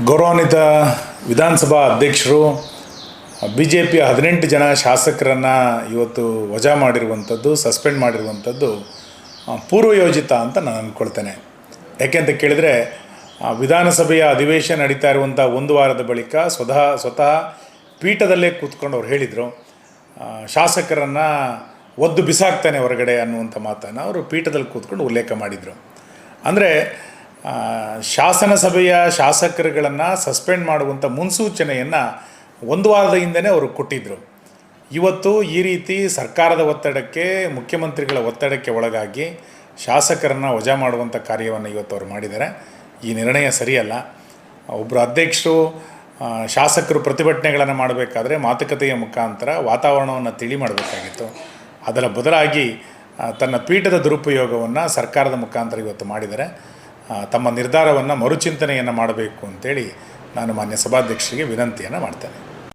ಗೌರವಾನ್ವಿತ ವಿಧಾನಸಭಾ ಅಧ್ಯಕ್ಷರು ಬಿ ಜೆ ಪಿಯ ಹದಿನೆಂಟು ಜನ ಶಾಸಕರನ್ನು ಇವತ್ತು ವಜಾ ಮಾಡಿರುವಂಥದ್ದು, ಸಸ್ಪೆಂಡ್ ಮಾಡಿರುವಂಥದ್ದು ಪೂರ್ವಯೋಜಿತ ಅಂತ ನಾನು ಅಂದ್ಕೊಳ್ತೇನೆ. ಯಾಕೆಂತ ಕೇಳಿದರೆ ವಿಧಾನಸಭೆಯ ಅಧಿವೇಶನ ನಡೀತಾ ಇರುವಂಥ ಒಂದು ವಾರದ ಬಳಿಕ ಸ್ವತಃ ಸ್ವತಃ ಪೀಠದಲ್ಲೇ ಕೂತ್ಕೊಂಡು ಅವ್ರು ಹೇಳಿದರು. ಶಾಸಕರನ್ನು ಒದ್ದು ಬಿಸಾಕ್ತಾನೆ ಹೊರಗಡೆ ಅನ್ನುವಂಥ ಮಾತನ್ನು ಅವರು ಪೀಠದಲ್ಲಿ ಕೂತ್ಕೊಂಡು ಉಲ್ಲೇಖ ಮಾಡಿದರು. ಅಂದರೆ ಶಾಸನಸಭೆಯ ಶಾಸಕರುಗಳನ್ನು ಸಸ್ಪೆಂಡ್ ಮಾಡುವಂಥ ಮುನ್ಸೂಚನೆಯನ್ನು ಒಂದು ವಾರದ ಹಿಂದೆಯೇ ಅವರು ಕೊಟ್ಟಿದ್ದರು ಇವತ್ತು ಈ ರೀತಿ ಸರ್ಕಾರದ ಒತ್ತಡಕ್ಕೆ, ಮುಖ್ಯಮಂತ್ರಿಗಳ ಒತ್ತಡಕ್ಕೆ ಒಳಗಾಗಿ ಶಾಸಕರನ್ನು ವಜಾ ಮಾಡುವಂಥ ಕಾರ್ಯವನ್ನು ಇವತ್ತು ಅವರು ಮಾಡಿದ್ದಾರೆ. ಈ ನಿರ್ಣಯ ಸರಿಯಲ್ಲ. ಒಬ್ಬರು ಅಧ್ಯಕ್ಷರು ಶಾಸಕರು ಪ್ರತಿಭಟನೆಗಳನ್ನು ಮಾಡಬೇಕಾದ್ರೆ ಮಾತುಕತೆಯ ಮುಖಾಂತರ ವಾತಾವರಣವನ್ನು ತಿಳಿ ಮಾಡಬೇಕಾಗಿತ್ತು. ಅದರ ಬದಲಾಗಿ ತನ್ನ ಪೀಠದ ದುರುಪಯೋಗವನ್ನು ಸರ್ಕಾರದ ಮುಖಾಂತರ ಇವತ್ತು ಮಾಡಿದ್ದಾರೆ. ತಮ್ಮ ನಿರ್ಧಾರವನ್ನು ಮರುಚಿಂತನೆಯನ್ನು ಮಾಡಬೇಕು ಅಂತೇಳಿ ನಾನು ಮಾನ್ಯ ಸಭಾಧ್ಯಕ್ಷರಿಗೆ ವಿನಂತಿಯನ್ನು ಮಾಡ್ತೇನೆ.